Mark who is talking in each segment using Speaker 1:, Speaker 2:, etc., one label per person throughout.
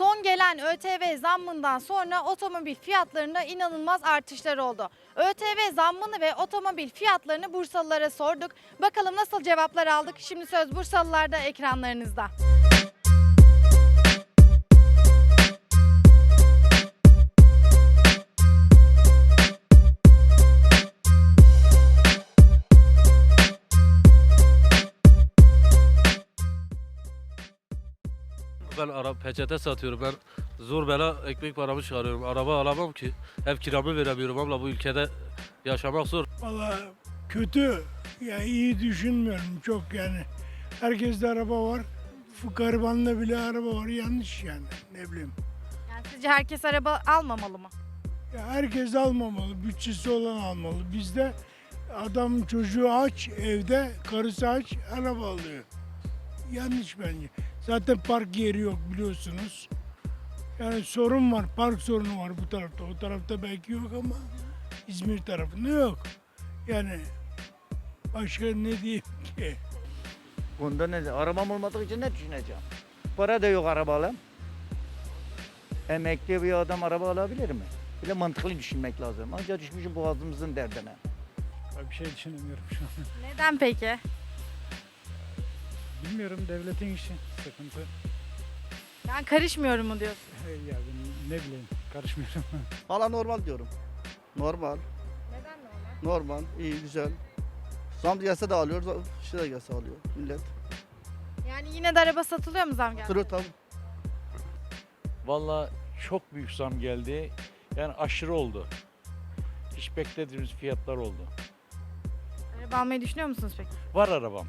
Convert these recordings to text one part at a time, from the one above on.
Speaker 1: Son gelen ÖTV zammından sonra otomobil fiyatlarında inanılmaz artışlar oldu. ÖTV zammını ve otomobil fiyatlarını Bursalılara sorduk. Bakalım nasıl cevaplar aldık. Şimdi söz Bursalılarda ekranlarınızda.
Speaker 2: Ara peçete satıyorum. Ben zor bela ekmek paramı çıkarıyorum. Araba alamam ki. Ev kiramı veremiyorum abla bu ülkede yaşamak zor.
Speaker 3: Valla kötü. Ya iyi düşünmüyorum çok yani. Herkeste araba var. Garibanda bile araba var. Yanlış yani. Ne bileyim.
Speaker 1: Yani sizce herkes araba almamalı mı?
Speaker 3: Ya herkes almamalı. Bütçesi olan almalı. Bizde adam çocuğu aç evde, karısı aç araba alıyor. Yanlış bence. Zaten park yeri yok biliyorsunuz. Yani sorun var, park sorunu var bu tarafta. O tarafta belki yok ama İzmir tarafında yok. Yani başka ne diyeyim ki?
Speaker 4: Bunda ne? Arabam olmadığı için ne düşüneceğim? Para da yok araba alam. Emekli bir adam araba alabilir mi? Bir de mantıklı düşünmek lazım. Ancak düşmüşüm boğazımızın derdine.
Speaker 5: Bir şey düşünemiyorum şu an.
Speaker 1: Neden peki?
Speaker 5: Bilmiyorum devletin işi sıkıntı.
Speaker 1: Ben karışmıyorum mu diyorsun?
Speaker 5: ya ben ne bileyim karışmıyorum.
Speaker 6: Valla normal diyorum. Normal,
Speaker 1: Neden normal?
Speaker 6: normal, iyi, güzel. Zam gelse de alıyor, zam- şey de gelse alıyor millet.
Speaker 1: Yani yine de araba satılıyor mu zam geldi?
Speaker 6: Sırı tam
Speaker 7: Valla çok büyük zam geldi. Yani aşırı oldu. Hiç beklediğimiz fiyatlar oldu.
Speaker 1: Araba almayı düşünüyor musunuz peki?
Speaker 7: Var arabam.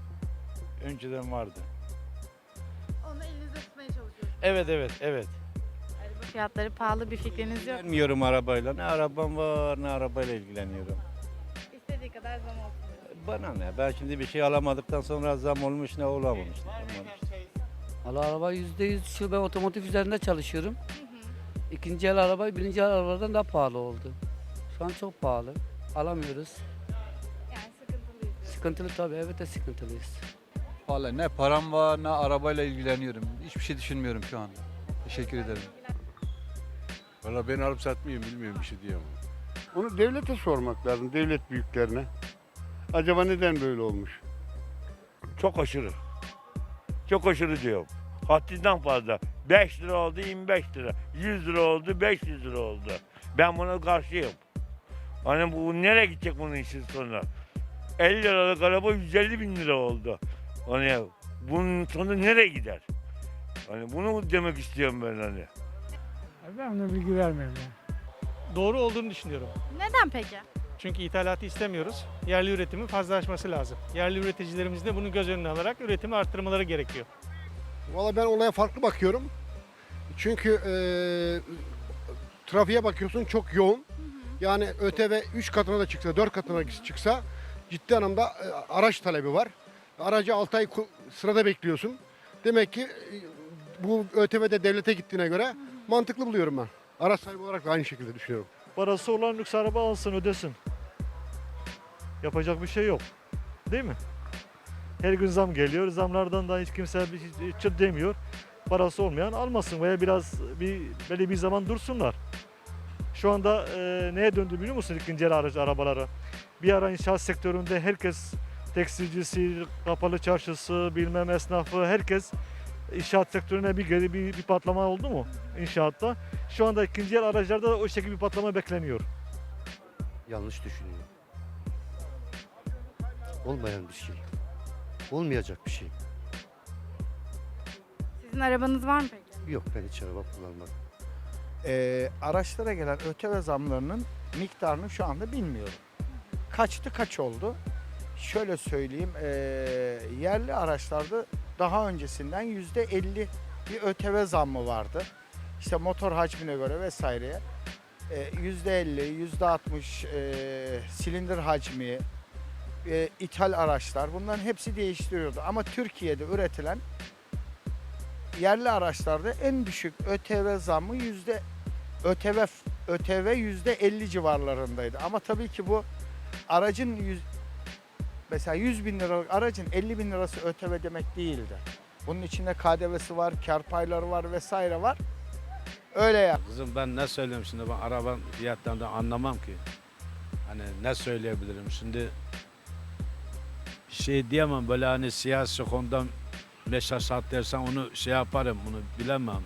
Speaker 7: Önceden vardı.
Speaker 1: Onu elinizde tutmaya çalışıyorsunuz.
Speaker 7: Evet evet evet.
Speaker 1: Araba fiyatları pahalı bir fikriniz yok.
Speaker 7: Bilmiyorum arabayla. Ne arabam var ne arabayla ilgileniyorum.
Speaker 1: İstediği kadar zam olsun.
Speaker 7: Bana ne? Ben şimdi bir şey alamadıktan sonra zam olmuş ne olamamış.
Speaker 8: Valla araba yüzde yüz şu ben otomotiv üzerinde çalışıyorum. İkinci el araba birinci el arabadan daha pahalı oldu. Şu an çok pahalı. Alamıyoruz.
Speaker 1: Yani sıkıntılıyız.
Speaker 8: Sıkıntılı tabii evet de sıkıntılıyız.
Speaker 9: Vallahi ne param var ne arabayla ilgileniyorum. Hiçbir şey düşünmüyorum şu anda. Teşekkür ederim.
Speaker 10: Valla ben alıp satmıyorum bilmiyorum bir şey diyemem.
Speaker 11: Onu devlete sormak lazım, devlet büyüklerine. Acaba neden böyle olmuş?
Speaker 12: Çok aşırı. Çok aşırı diyorum. Haddinden fazla. 5 lira oldu 25 lira. 100 lira oldu 500 lira oldu. Ben buna karşıyım. Hani bu nereye gidecek bunun işin sonu? 50 liralık araba 150 bin lira oldu. Hani bunun sonu nereye gider? Hani bunu demek istiyorum ben hani.
Speaker 5: Ben ona bilgi vermiyorum ya.
Speaker 13: Doğru olduğunu düşünüyorum.
Speaker 1: Neden peki?
Speaker 13: Çünkü ithalatı istemiyoruz. Yerli üretimin fazlalaşması lazım. Yerli üreticilerimiz de bunu göz önüne alarak üretimi arttırmaları gerekiyor.
Speaker 11: Valla ben olaya farklı bakıyorum. Çünkü e, trafiğe bakıyorsun çok yoğun. Yani ÖTV 3 katına da çıksa, 4 katına çıksa ciddi anlamda e, araç talebi var. Aracı 6 ay sırada bekliyorsun. Demek ki e, bu ÖTV de devlete gittiğine göre mantıklı buluyorum ben. Araç sahibi olarak da aynı şekilde düşünüyorum.
Speaker 13: Parası olan lüks araba alsın ödesin. Yapacak bir şey yok. Değil mi? Her gün zam geliyor. Zamlardan da hiç kimse bir şey çıt demiyor. Parası olmayan almasın veya biraz bir belli bir zaman dursunlar. Şu anda e, neye döndü biliyor musun ikinci el aracı arabaları? Bir ara inşaat sektöründe herkes tekstilcisi, kapalı çarşısı, bilmem esnafı herkes inşaat sektörüne bir geri bir, bir patlama oldu mu inşaatta? Şu anda ikinci el araçlarda da o şekilde bir patlama bekleniyor.
Speaker 9: Yanlış düşünüyor. Olmayan bir şey. Olmayacak bir şey.
Speaker 1: Sizin arabanız var mı peki?
Speaker 9: Yok ben hiç araba kullanmadım.
Speaker 4: Ee, araçlara gelen ÖTV zamlarının miktarını şu anda bilmiyorum. Kaçtı kaç oldu? Şöyle söyleyeyim, ee, yerli araçlarda daha öncesinden yüzde 50 bir ÖTV zammı vardı. İşte motor hacmine göre vesaireye. Yüzde 50, yüzde 60 ee, silindir hacmi, ee, ithal araçlar bunların hepsi değiştiriyordu. Ama Türkiye'de üretilen yerli araçlarda en düşük ÖTV zammı yüzde ÖTV ÖTV yüzde 50 civarlarındaydı. Ama tabii ki bu aracın mesela 100 bin liralık aracın 50 bin lirası ÖTV demek değildi. Bunun içinde KDV'si var, kar payları var vesaire var. Öyle yap.
Speaker 10: Kızım ben ne söyleyeyim şimdi ben arabanın fiyatlarından anlamam ki. Hani ne söyleyebilirim şimdi şey diyemem böyle hani siyasi konudan mesaj at dersen onu şey yaparım bunu bilemem.